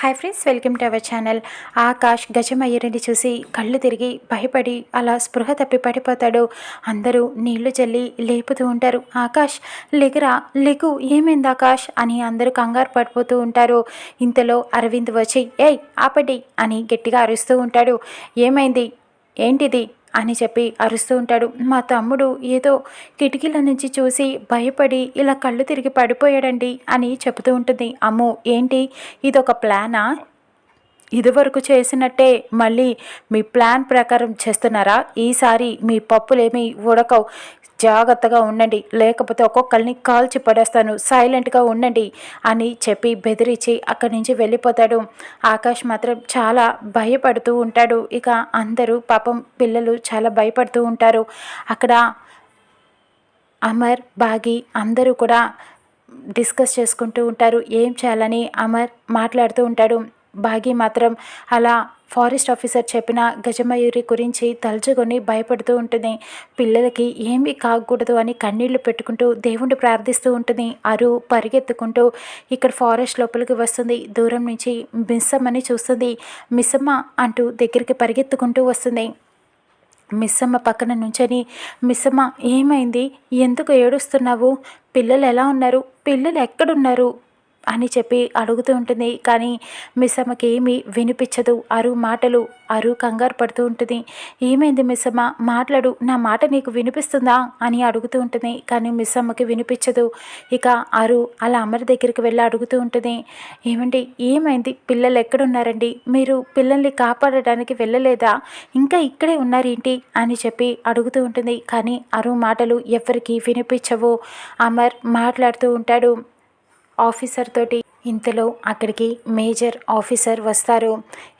Hi friends welcome to our channel Akash గజమయ్యరిని చూసి కళ్ళు తిరిగి భయపడి అలా స్పృహ తప్పి పడిపోతాడు. అందరూ నీళ్ళు చల్లి లేపుతూ ఉంటారు. ఆకాష్ లెగరా లెగు ఏమైంది ఆకాష్? అని అందరూ కంగారు పడిపోతూ ఉంటారు. ఇంతలో అరవింద్ వచ్చి ఏయ్ ఆపడి అని గట్టిగా అరుస్తూ ఉంటాడు. ఏమైంది? ఏంటిది? అని చెప్పి అరుస్తూ ఉంటాడు. మా తమ్ముడు ఏదో కిటికీల నుంచి చూసి భయపడి ఇలా కళ్ళు తిరిగి పడిపోయాడండి అని చెబుతూ ఉంటుంది. అమ్మో ఏంటి? ఇదొక ప్లానా? ఇదివరకు చేసినట్టే మళ్ళీ మీ ప్లాన్ ప్రకారం చేస్తున్నారా? ఈసారి మీ పప్పులేమీ ఉడకవు. జాగ్రత్తగా ఉండండి. లేకపోతే ఒక్కొక్కరిని కాల్చి పడేస్తాను. సైలెంట్గా ఉండండి అని చెప్పి బెదిరించి అక్కడి నుంచి వెళ్ళిపోతాడు. ఆకాష్ మాత్రం చాలా భయపడుతూ ఉంటాడు. ఇక అందరూ పాపం పిల్లలు చాలా భయపడుతూ ఉంటారు. అక్కడ అమర్ బాగి అందరూ కూడా డిస్కస్ చేసుకుంటూ ఉంటారు. ఏం చేయాలని అమర్ మాట్లాడుతూ ఉంటాడు. బాగి మాత్రం అలా ఫారెస్ట్ ఆఫీసర్ చెప్పిన గజమయూరి గురించి తలుచుకొని భయపడుతూ ఉంటుంది. పిల్లలకి ఏమీ కాకూడదు అని కన్నీళ్ళు పెట్టుకుంటూ దేవుణ్ణి ప్రార్థిస్తూ ఉంటుంది. అరు పరిగెత్తుకుంటూ ఇక్కడ ఫారెస్ట్ లోపలికి వస్తుంది. దూరం నుంచి మిస్సమ్మని చూస్తుంది. మిస్సమ్మ అంటూ దగ్గరికి పరిగెత్తుకుంటూ వస్తుంది. మిస్సమ్మ పక్కన నుంచని మిస్సమ్మ ఏమైంది? ఎందుకు ఏడుస్తున్నావు? పిల్లలు ఎలా ఉన్నారు? పిల్లలు ఎక్కడున్నారు? అని చెప్పి అడుగుతూ ఉంటుంది. కానీ మిస్సమ్మకి ఏమీ వినిపించదు. అరు మాటలు అరు కంగారు పడుతూ ఉంటుంది. ఏమైంది మిస్సమ్మ మాట్లాడు. నా మాట నీకు వినిపిస్తుందా? అని అడుగుతూ ఉంటుంది. కానీ మిస్సమ్మకి వినిపించదు. ఇక అరు అలా అమ్మరి దగ్గరికి వెళ్ళి అడుగుతూ ఉంటుంది. ఏమండి ఏమైంది? పిల్లలు ఎక్కడున్నారండి? మీరు పిల్లల్ని కాపాడడానికి వెళ్ళలేదా? ఇంకా ఇక్కడే ఉన్నారేంటి? అని చెప్పి అడుగుతూ ఉంటుంది. కానీ అరు మాటలు ఎవరికి వినిపించవు. అమర్ మాట్లాడుతూ ఉంటాడు. ఆఫీసర్ తోటి ఇంతలో అక్కడికి మేజర్ ఆఫీసర్ వస్తారు.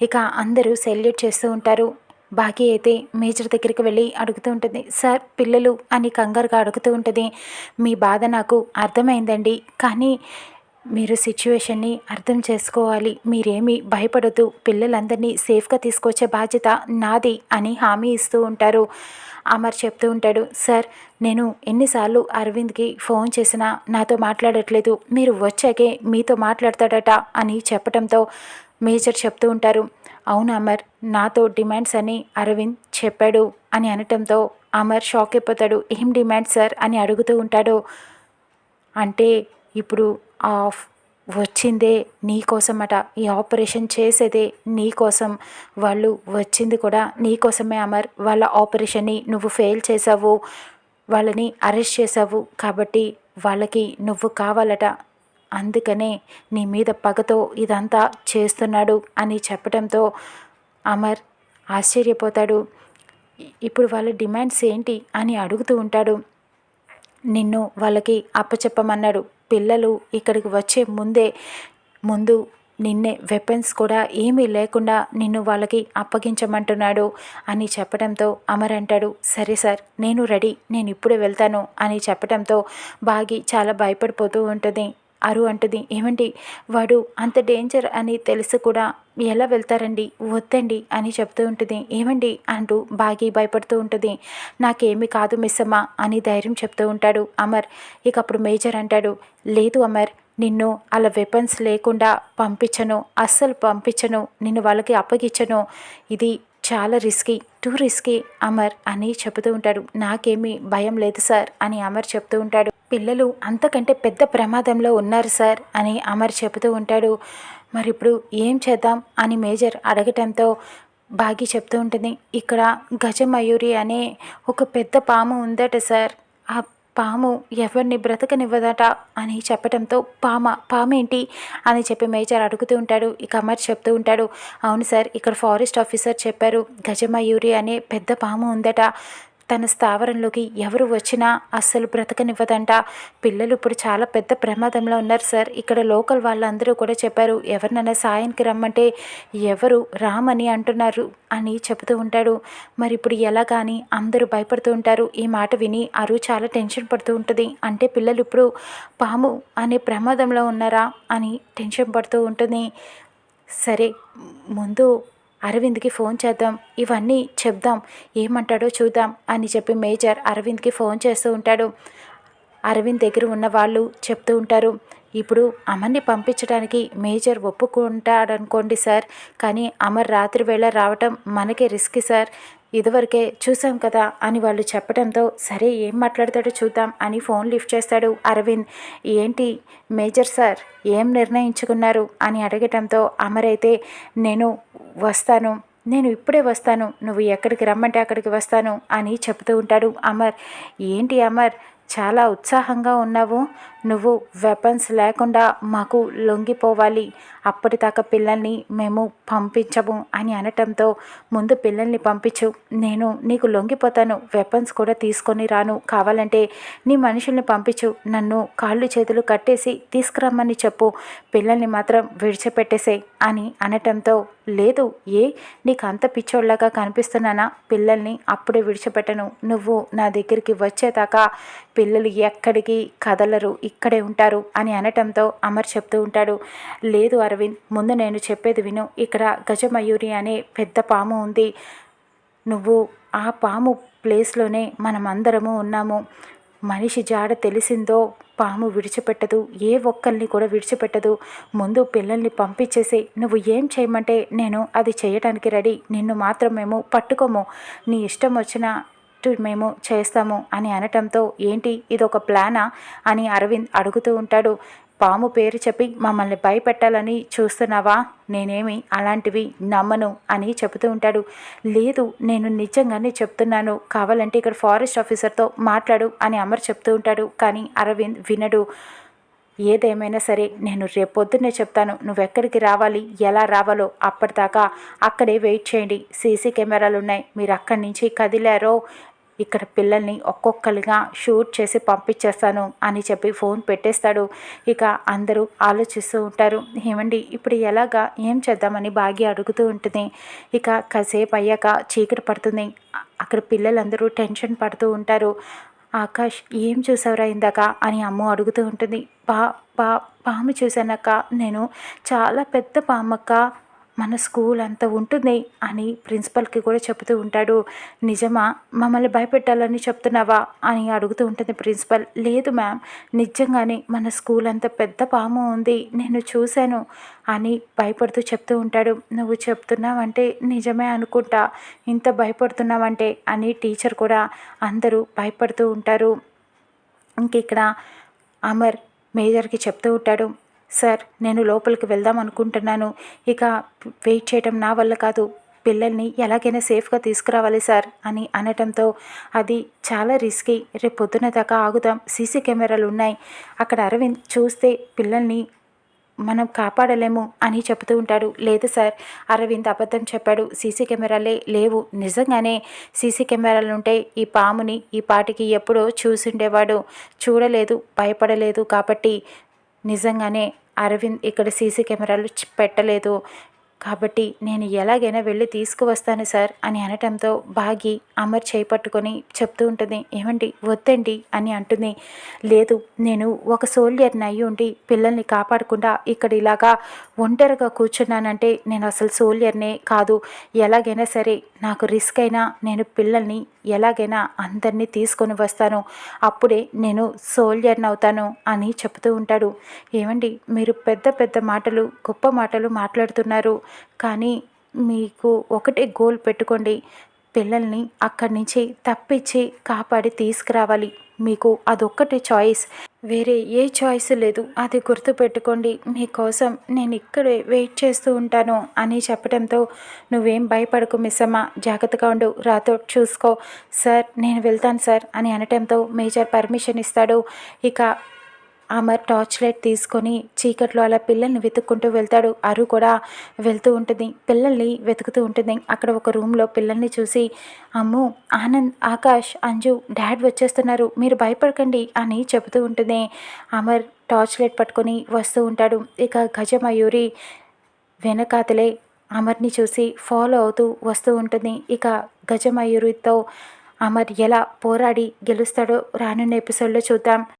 ఇక అందరూ సెల్యూట్ చేస్తూ ఉంటారు. బాకీ అయితే మేజర్ దగ్గరికి వెళ్ళి అడుగుతూ ఉంటుంది. సార్ పిల్లలు అని కంగారుగా అడుగుతూ ఉంటుంది. మీ బాధ నాకు అర్థమైందండి. కానీ మీరు సిచ్యువేషన్ని అర్థం చేసుకోవాలి. మీరేమీ భయపడదు పిల్లలందరినీ సేఫ్గా తీసుకొచ్చే బాధ్యత నాది అని హామీ ఇస్తూ ఉంటారు. అమర్ చెప్తూ ఉంటాడు సార్ నేను ఎన్నిసార్లు అరవింద్కి ఫోన్ చేసినా నాతో మాట్లాడట్లేదు మీరు వచ్చాకే మీతో మాట్లాడతాడట అని చెప్పడంతో మేజర్ చెప్తూ ఉంటారు. అవును అమర్ నాతో డిమాండ్స్ అని అరవింద్ చెప్పాడు అని అనటంతో అమర్ షాక్ అయిపోతాడు. ఏం డిమాండ్ సార్? అని అడుగుతూ ఉంటాడు. అంటే ఇప్పుడు ఆఫ్ వచ్చిందే నీకోసమట ఈ ఆపరేషన్ చేసేదే నీకోసం వాళ్ళు వచ్చింది కూడా నీ కోసమే అమర్. వాళ్ళ ఆపరేషన్ని నువ్వు ఫెయిల్ చేసావు వాళ్ళని అరెస్ట్ చేసావు కాబట్టి వాళ్ళకి నువ్వు కావాలట. అందుకనే నీ మీద పగతో ఇదంతా చేస్తున్నాడు అని చెప్పడంతో అమర్ ఆశ్చర్యపోతాడు. ఇప్పుడు వాళ్ళ డిమాండ్స్ ఏంటి అని అడుగుతూ ఉంటాడు. నిన్ను వాళ్ళకి అప్పచెప్పమన్నాడు. పిల్లలు ఇక్కడికి వచ్చే ముందే ముందు నిన్నే వెపన్స్ కూడా ఏమీ లేకుండా నిన్ను వాళ్ళకి అప్పగించమంటున్నాడు అని చెప్పడంతో అమర్ అంటాడు సరే సార్ నేను రెడీ నేను ఇప్పుడే వెళ్తాను అని చెప్పడంతో బాగి చాలా భయపడిపోతూ ఉంటుంది. అరు అంటుంది. ఏమండి? వాడు అంత డేంజర్ అని తెలిసి కూడా ఎలా వెళ్తారండి? వద్దండి అని చెప్తూ ఉంటుంది. ఏమండి? అంటూ బాగి భయపడుతూ ఉంటుంది. నాకేమి కాదు మిస్సమ్మ అని ధైర్యం చెప్తూ ఉంటాడు అమర్. ఇక అప్పుడు మేజర్ అంటాడు లేదు అమర్ నిన్ను అలా వెపన్స్ లేకుండా పంపించను. అస్సలు పంపించను. నిన్ను వాళ్ళకి అప్పగించను. ఇది చాలా రిస్కీ టూ రిస్కీ అమర్ అని చెబుతూ ఉంటాడు. నాకేమీ భయం లేదు సార్ అని అమర్ చెప్తూ ఉంటాడు. పిల్లలు అంతకంటే పెద్ద ప్రమాదంలో ఉన్నారు సార్ అని అమర్ చెబుతూ ఉంటాడు. మరి ఇప్పుడు ఏం చేద్దాం అని మేజర్ అడగటంతో బాగి చెప్తూ ఉంటుంది. ఇక్కడ గజమయూరి అనే ఒక పెద్ద పాము ఉందట సార్. పాము ఎవరిని బ్రతకనివ్వదట అని చెప్పడంతో పామ పామేంటి? అని చెప్పి మేజర్ అడుగుతూ ఉంటాడు. ఇక అమర్ చెప్తూ ఉంటాడు అవును సార్ ఇక్కడ ఫారెస్ట్ ఆఫీసర్ చెప్పారు గజమయూరి అనే పెద్ద పాము ఉందట. తన స్థావరంలోకి ఎవరు వచ్చినా అస్సలు బ్రతకనివ్వదంట. పిల్లలు ఇప్పుడు చాలా పెద్ద ప్రమాదంలో ఉన్నారు సార్. ఇక్కడ లోకల్ వాళ్ళందరూ కూడా చెప్పారు ఎవరినైనా సాయానికి రమ్మంటే ఎవరు రామని అంటున్నారు అని చెబుతూ ఉంటాడు. మరి ఇప్పుడు ఎలా కానీ అందరూ భయపడుతూ ఉంటారు. ఈ మాట విని అరు చాలా టెన్షన్ పడుతూ ఉంటుంది. అంటే పిల్లలు ఇప్పుడు పాము అనే ప్రమాదంలో ఉన్నారా అని టెన్షన్ పడుతూ ఉంటుంది. సరే ముందు అరవింద్కి ఫోన్ చేద్దాం ఇవన్నీ చెప్దాం ఏమంటాడో చూద్దాం అని చెప్పి మేజర్ అరవింద్కి ఫోన్ చేస్తూ ఉంటాడు. అరవింద్ దగ్గర ఉన్న వాళ్ళు చెప్తూ ఉంటారు ఇప్పుడు అమర్ని పంపించడానికి మేజర్ ఒప్పుకుంటాడనుకోండి సార్ కానీ అమర్ రాత్రి వేళ రావటం మనకే రిస్క్ సార్ ఇదివరకే చూసాం కదా అని వాళ్ళు చెప్పడంతో సరే ఏం మాట్లాడతాడో చూద్దాం అని ఫోన్ లిఫ్ట్ చేస్తాడు అరవింద్. ఏంటి మేజర్ సార్ ఏం నిర్ణయించుకున్నారు అని అడగటంతో అమర్ అయితే నేను వస్తాను నేను ఇప్పుడే వస్తాను నువ్వు ఎక్కడికి రమ్మంటే అక్కడికి వస్తాను అని చెబుతూ ఉంటాడు అమర్. ఏంటి అమర్ చాలా ఉత్సాహంగా ఉన్నావు నువ్వు వెపన్స్ లేకుండా మాకు లొంగిపోవాలి. అప్పటిదాకా పిల్లల్ని మేము పంపించము అని అనటంతో ముందు పిల్లల్ని పంపించు. నేను నీకు లొంగిపోతాను. వెపన్స్ కూడా తీసుకొని రాను. కావాలంటే నీ మనుషుల్ని పంపించు. నన్ను కాళ్ళు చేతులు కట్టేసి తీసుకురమ్మని చెప్పు. పిల్లల్ని మాత్రం విడిచిపెట్టేసే అని అనటంతో లేదు ఏ నీకు అంత పిచ్చోళ్ళగా కనిపిస్తున్నానా? పిల్లల్ని అప్పుడే విడిచిపెట్టను. నువ్వు నా దగ్గరికి వచ్చేదాకా పిల్లలు ఎక్కడికి కదలరు. ఇక్కడే ఉంటారు అని అనటంతో అమర్ చెప్తూ ఉంటాడు. లేదు అరవింద్ ముందు నేను చెప్పేది విను. ఇక్కడ గజమయూరి అనే పెద్ద పాము ఉంది. నువ్వు ఆ పాము ప్లేస్లోనే మనమందరము ఉన్నాము. మనిషి జాడ తెలిసిందో పాము విడిచిపెట్టదు. ఏ ఒక్కరిని కూడా విడిచిపెట్టదు. ముందు పిల్లల్ని పంపించేసి. నువ్వు ఏం చేయమంటే నేను అది చేయడానికి రెడీ. నిన్ను మాత్రం మేము పట్టుకోము. నీ ఇష్టం వచ్చిన మేము చేస్తాము అని అనటంతో ఏంటి ఇది ఒక ప్లానా? అని అరవింద్ అడుగుతూ ఉంటాడు. పాము పేరు చెప్పి మమ్మల్ని భయపెట్టాలని చూస్తున్నావా? నేనేమి అలాంటివి నమ్మను అని చెబుతూ ఉంటాడు. లేదు నేను నిజంగానే చెప్తున్నాను. కావాలంటే ఇక్కడ ఫారెస్ట్ ఆఫీసర్తో మాట్లాడు అని అమర్ చెప్తూ ఉంటాడు. కానీ అరవింద్ వినడు. ఏదేమైనా సరే నేను రేపొద్దునే చెప్తాను. నువ్వెక్కడికి రావాలి? ఎలా రావాలో అప్పటిదాకా అక్కడే వెయిట్ చేయండి. సీసీ కెమెరాలు ఉన్నాయి మీరు అక్కడి నుంచి కదిలారో ఇక్కడ పిల్లల్ని ఒక్కొక్కరిగా షూట్ చేసి పంపించేస్తాను అని చెప్పి ఫోన్ పెట్టేస్తాడు. ఇక అందరూ ఆలోచిస్తూ ఉంటారు. ఏమండి ఇప్పుడు ఎలాగా? ఏం చేద్దామని బాగి అడుగుతూ ఉంటుంది. ఇక కాసేపు అయ్యాక చీకటి పడుతుంది. అక్కడ పిల్లలందరూ టెన్షన్ పడుతూ ఉంటారు. ఆకాష్ ఏం చూసావురా ఇందాక? అని అమ్మ అడుగుతూ ఉంటుంది. పా పా పాము చూశానక్క. నేను చాలా పెద్ద పామక్క. మన స్కూల్ అంత ఉంటుంది అని ప్రిన్సిపల్కి కూడా చెబుతూ ఉంటాడు. నిజమా? మమ్మల్ని భయపెట్టాలని చెప్తున్నావా? అని అడుగుతూ ఉంటుంది ప్రిన్సిపల్. లేదు మ్యామ్ నిజంగానే మన స్కూల్ అంత పెద్ద పాము ఉంది నేను చూశాను అని భయపడుతూ చెప్తూ ఉంటాడు. నువ్వు చెప్తున్నావంటే నిజమే అనుకుంటా ఇంత భయపడుతున్నావంటే అని టీచర్ కూడా అందరూ భయపడుతూ ఉంటారు. ఇంక ఇక్కడ అమర్ మేజర్కి చెప్తూ ఉంటాడు. సార్ నేను లోపలికి వెళ్దాం అనుకుంటున్నాను. ఇక వెయిట్ చేయటం నా వల్ల కాదు. పిల్లల్ని ఎలాగైనా సేఫ్గా తీసుకురావాలి సార్ అని అనటంతో అది చాలా రిస్కీ రేపు పొద్దున దాకా ఆగుదాం. సీసీ కెమెరాలు ఉన్నాయి. అక్కడ అరవింద్ చూస్తే పిల్లల్ని మనం కాపాడలేము అని చెబుతూ ఉంటాడు. లేదు సార్ అరవింద్ అబద్ధం చెప్పాడు. సీసీ కెమెరాలే లేవు. నిజంగానే సీసీ కెమెరాలు ఉంటే ఈ పాముని ఈ పాటికి ఎప్పుడో చూసిండేవాడు. చూడలేదు భయపడలేదు కాబట్టి నిజంగానే అరవింద్ ఇక్కడ సీసీ కెమెరాలు పెట్టలేదు. కాబట్టి నేను ఎలాగైనా వెళ్ళి తీసుకువస్తాను సార్ అని అనటంతో బాగి అమర్ చేపట్టుకొని చెప్తూ ఉంటుంది. ఏమండి? వద్దండి అని అంటుంది. లేదు నేను ఒక సోల్జర్ని అయ్యి ఉండి పిల్లల్ని కాపాడకుండా ఇక్కడ ఇలాగా ఒంటరిగా కూర్చున్నానంటే నేను అసలు సోల్జర్నే కాదు. ఎలాగైనా సరే నాకు రిస్క్ అయినా నేను పిల్లల్ని ఎలాగైనా అందరినీ తీసుకొని వస్తాను. అప్పుడే నేను సోల్జర్ని అవుతాను అని చెప్తూ ఉంటాడు. ఏమండి? మీరు పెద్ద పెద్ద మాటలు గొప్ప మాటలు మాట్లాడుతున్నారు. కానీ మీకు ఒకటే గోల్ పెట్టుకోండి. పిల్లల్ని అక్కడి నుంచి తప్పించి కాపాడి తీసుకురావాలి. మీకు అదొక్కటే చాయిస్. వేరే ఏ చాయిస్ లేదు. అది గుర్తుపెట్టుకోండి. మీకోసం నేను ఇక్కడే వెయిట్ చేస్తూ ఉంటాను అని చెప్పడంతో నువ్వేం భయపడకు మిస్సమ్మ. జాగ్రత్తగా ఉండు. రాతో చూసుకో. సార్ నేను వెళ్తాను సార్ అని అనటంతో మేజర్ పర్మిషన్ ఇస్తాడు. ఇక అమర్ టార్చ్ లైట్ తీసుకొని చీకట్లో అలా పిల్లల్ని వెతుక్కుంటూ వెళ్తాడు. అరు కూడా వెళ్తూ ఉంటుంది. పిల్లల్ని వెతుకుతూ ఉంటుంది. అక్కడ ఒక రూమ్లో పిల్లల్ని చూసి అమ్ము ఆనంద్ ఆకాష్ అంజు డాడ్ వచ్చేస్తున్నారు. మీరు భయపడకండి అని చెబుతూ ఉంటుంది. అమర్ టార్చ్ లైట్ పట్టుకొని వస్తూ ఉంటాడు. ఇక గజమయూరి వెనకాతలే అమర్ని చూసి ఫాలో అవుతూ వస్తూ ఉంటుంది. ఇక గజమయూరితో అమర్ ఎలా పోరాడి గెలుస్తాడో రానున్న ఎపిసోడ్లో చూద్దాం.